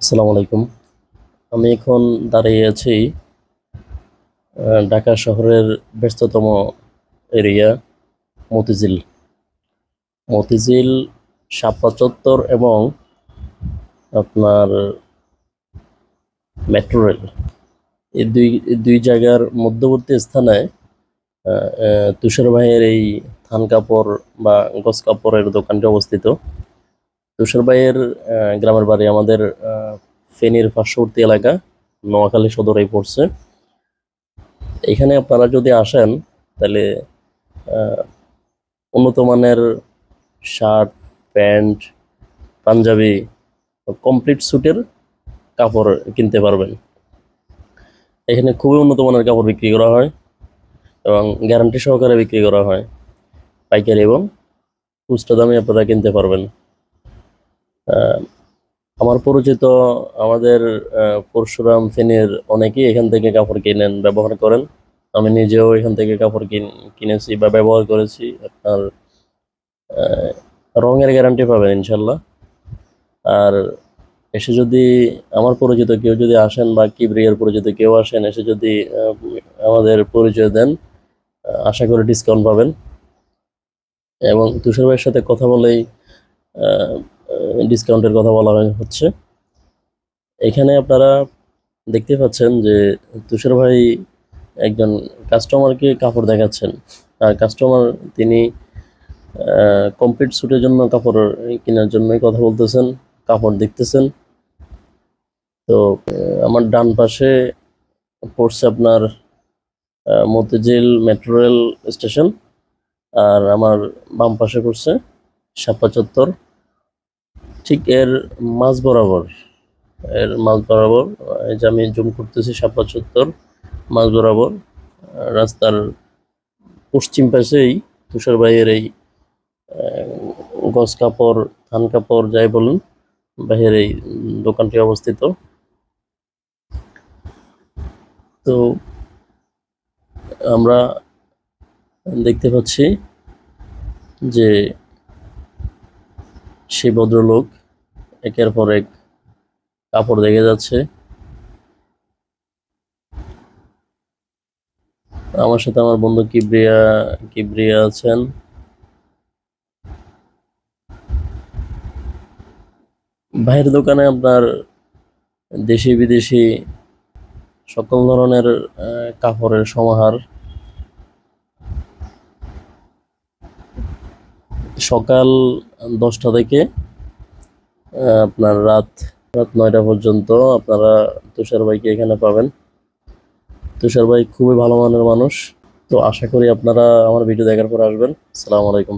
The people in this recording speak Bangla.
আসসালামু আলাইকুম। আমি এখন দাঁড়িয়ে আছি ঢাকা শহরের ব্যস্ততম এরিয়া, মতিঝিল। মতিঝিল শাপলা চত্বর এবং আপনার মেট্রো রেল। এই দুই দুই জায়গার মধ্যবর্তী স্থানে তুষার ভাইয়ের এই থান কাপড় বা গস কাপড়ের দোকানটি অবস্থিত। তুষার ভাইয়ের গ্রামের বাড়ি আমাদের ফেনীর পার্শ্ববর্তী এলাকা, নোয়াখালী সদরেই পড়ছে। এখানে আপনারা যদি আসেন, তাহলে উন্নত মানের শার্ট, প্যান্ট, পাঞ্জাবি কমপ্লিট স্যুটের কাপড় কিনতে পারবেন। এখানে খুবই উন্নত মানের কাপড় বিক্রি করা হয় এবং গ্যারান্টি সহকারে বিক্রি করা হয়। পাইকারি এবং খুচরা দামে আপনারা কিনতে পারবেন। আমার পরিচিত আমাদের পরশুরাম ফেনীর অনেকেই এখান থেকে কাপড় কিনেন, ব্যবহার করেন। আমি নিজেও এখান থেকে কাপড় কিন- কিনেছি বা ব্যবহার করেছি। আপনার রঙের গ্যারান্টি পাবেন ইনশাল্লাহ। আর এসে যদি আমার পরিচিত কেউ যদি আসেন বা কিবরিয়ার পরিচিত কেউ আসেন, এসে যদি আমাদের পরিচয় দেন আশা করি ডিসকাউন্ট পাবেন। এবং তুষার ভাইয়ের সাথে কথা বলেই ডিসকাউন্টের কথা বলা হচ্ছে। এখানে আপনারা দেখতে পাচ্ছেন যে তুষার ভাই একজন কাস্টমারকে কাপড় দেখাচ্ছেন। আর কাস্টমার তিনি কমপ্লিট স্যুটের জন্য কাপড় কেনার জন্যই কথা বলতেছেন, কাপড় দেখতেছেন। তো আমার ডান পাশে পড়ছে আপনার মতিঝিল মেট্রো রেল স্টেশন আর আমার বাম পাশে পড়ছে শাপলা চত্বর। ঠিক এর মাঝ বরাবর, এর মাঝ বরাবর, এই যে আমি জুম করতেছি শাপলা চত্বর, মাঝ বরাবর, রাস্তার পশ্চিম পাশেই তুষার ভাইয়ের এই গজ কাপড়, ধান কাপড় যাই বলুন, ভাইয়ের এই দোকানটি অবস্থিত। তো আমরা দেখতে পাচ্ছি যে সেই ভদ্রলোক একের পর এক কাপড় দেখে যাচ্ছে। আমার সাথে আমার বন্ধু কিবরিয়া কিবরিয়া আছেন। ভাইয়ের দোকানে আপনার দেশি বিদেশি সকল ধরনের কাপড়ের সমাহার। সকাল দশটা থেকে আপনার রাত রাত নয়টা পর্যন্ত আপনারা তুষার ভাইকে এখানে পাবেন। তুষার ভাই খুবই ভালো মানের মানুষ। তো আশা করি আপনারা আমার ভিডিও দেখার পর আসবেন। আসসালামু আলাইকুম।